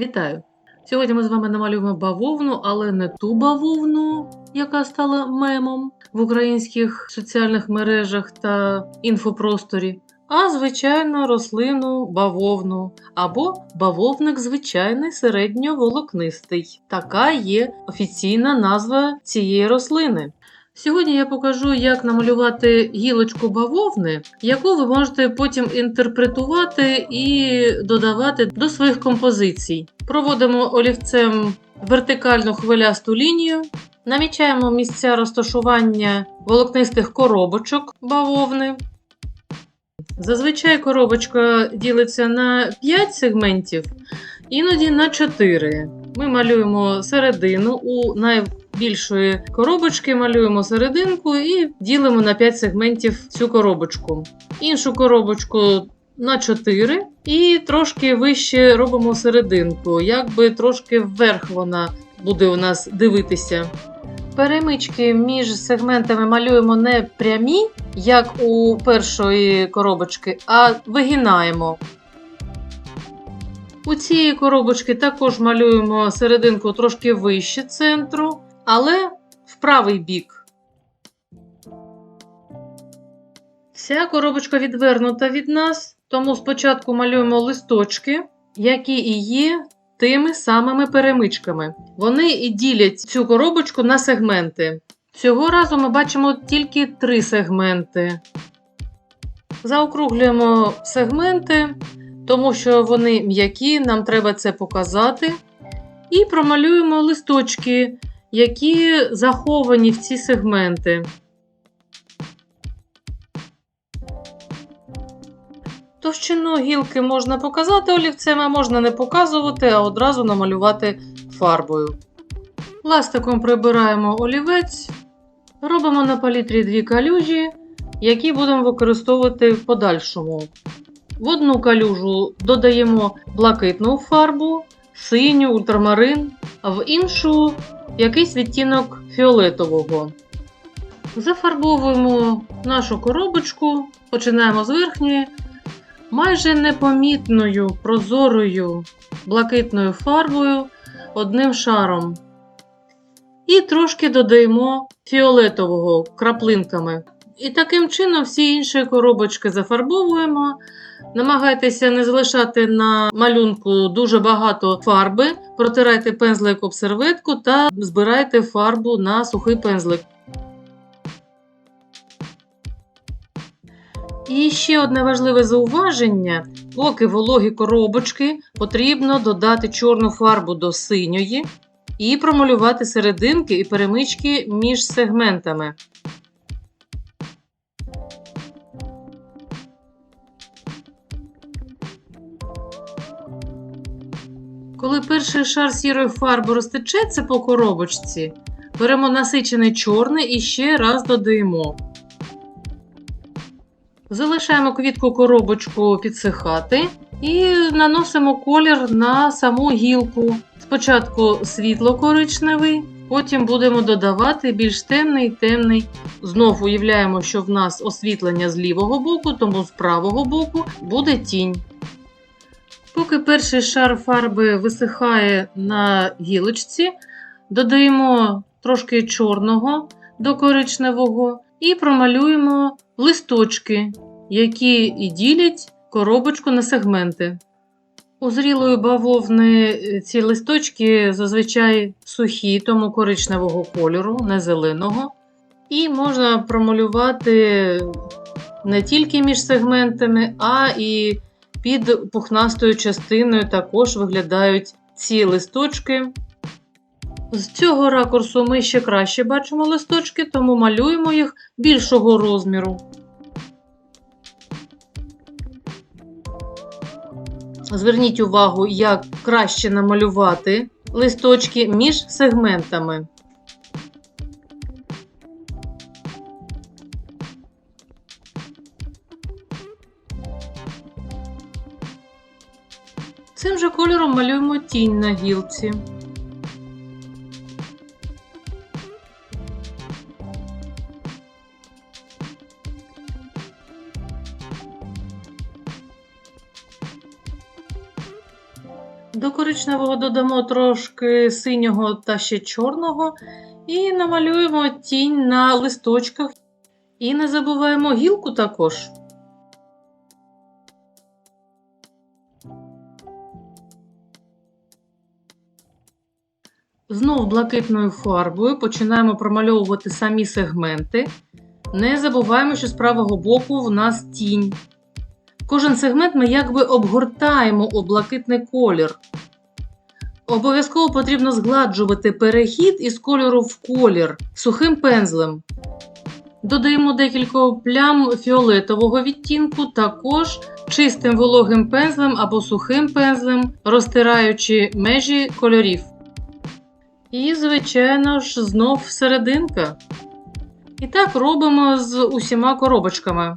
Вітаю! Сьогодні ми з вами намалюємо бавовну, але не ту бавовну, яка стала мемом в українських соціальних мережах та інфопросторі, а звичайно рослину бавовну або бавовник звичайний середньоволокнистий. Така є офіційна назва цієї рослини. Сьогодні я покажу, як намалювати гілочку бавовни, яку ви можете потім інтерпретувати і додавати до своїх композицій. Проводимо олівцем вертикальну хвилясту лінію, намічаємо місця розташування волокнистих коробочок бавовни. Зазвичай коробочка ділиться на 5 сегментів, іноді на 4. Ми малюємо середину у найбільшої коробочки, малюємо серединку і ділимо на 5 сегментів цю коробочку. Іншу коробочку на 4 і трошки вище робимо серединку, якби трошки вверх вона буде у нас дивитися. Перемички між сегментами малюємо не прямі, як у першої коробочки, а вигинаємо. У цієї коробочки також малюємо серединку трошки вище центру, але в правий бік. Ця коробочка відвернута від нас, тому спочатку малюємо листочки, які і є тими самими перемичками. Вони і ділять цю коробочку на сегменти. Цього разу ми бачимо тільки три сегменти. Заокруглюємо сегменти, тому що вони м'які, нам треба це показати. І промалюємо листочки, які заховані в ці сегменти. Товщину гілки можна показати олівцем, а можна не показувати, а одразу намалювати фарбою. Ластиком прибираємо олівець, робимо на палітрі дві калюжі, які будемо використовувати в подальшому. В одну калюжу додаємо блакитну фарбу, синю, ультрамарин, а в іншу якийсь відтінок фіолетового. Зафарбовуємо нашу коробочку, починаємо з верхньої, майже непомітною прозорою блакитною фарбою одним шаром. І трошки додаємо фіолетового краплинками. І таким чином всі інші коробочки зафарбовуємо. Намагайтеся не залишати на малюнку дуже багато фарби, протирайте пензлик об серветку та збирайте фарбу на сухий пензлик. І ще одне важливе зауваження: поки вологі коробочки потрібно додати чорну фарбу до синьої і промалювати серединки і перемички між сегментами. Коли перший шар сірої фарби розтечеться по коробочці, беремо насичений чорний і ще раз додаємо. Залишаємо квітку коробочку підсихати і наносимо колір на саму гілку. Спочатку світло-коричневий, потім будемо додавати більш темний темний. Знов уявляємо, що в нас освітлення з лівого боку, тому з правого боку буде тінь. Поки перший шар фарби висихає на гілочці, додаємо трошки чорного до коричневого і промалюємо листочки, які і ділять коробочку на сегменти. У зрілої бавовни ці листочки зазвичай сухі, тому коричневого кольору, не зеленого. І можна промалювати не тільки між сегментами, а і під пухнастою частиною також виглядають ці листочки. З цього ракурсу ми ще краще бачимо листочки, тому малюємо їх більшого розміру. Зверніть увагу, як краще намалювати листочки між сегментами. Цим же кольором малюємо тінь на гілці. До коричневого додамо трошки синього та ще чорного і намалюємо тінь на листочках. І не забуваємо гілку також. Знов блакитною фарбою починаємо промальовувати самі сегменти. Не забуваємо, що з правого боку в нас тінь. Кожен сегмент ми якби обгортаємо у блакитний колір. Обов'язково потрібно згладжувати перехід із кольору в колір сухим пензлем. Додаємо декілька плям фіолетового відтінку, також чистим вологим пензлем або сухим пензлем, розтираючи межі кольорів. І, звичайно ж, знов серединка. І так робимо з усіма коробочками.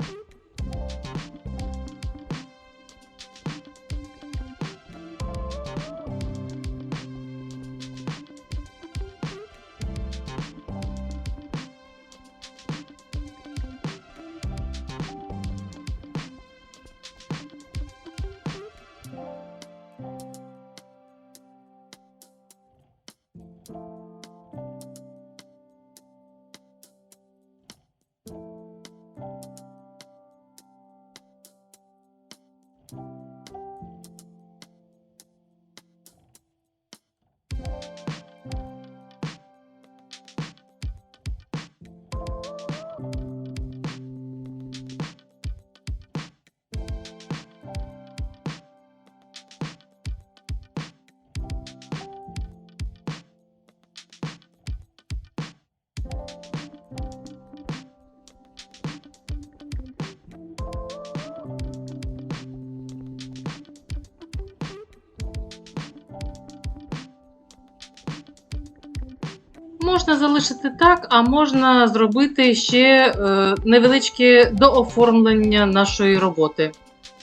Можна залишити так, а можна зробити ще е, невеличке дооформлення нашої роботи.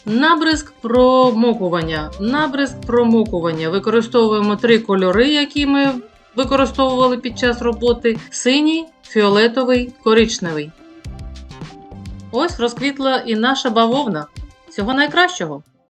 Набризк промокування. Набризк промокування. Використовуємо три кольори, які ми використовували під час роботи: синій, фіолетовий, коричневий. Ось розквітла і наша бавовна. Всього найкращого!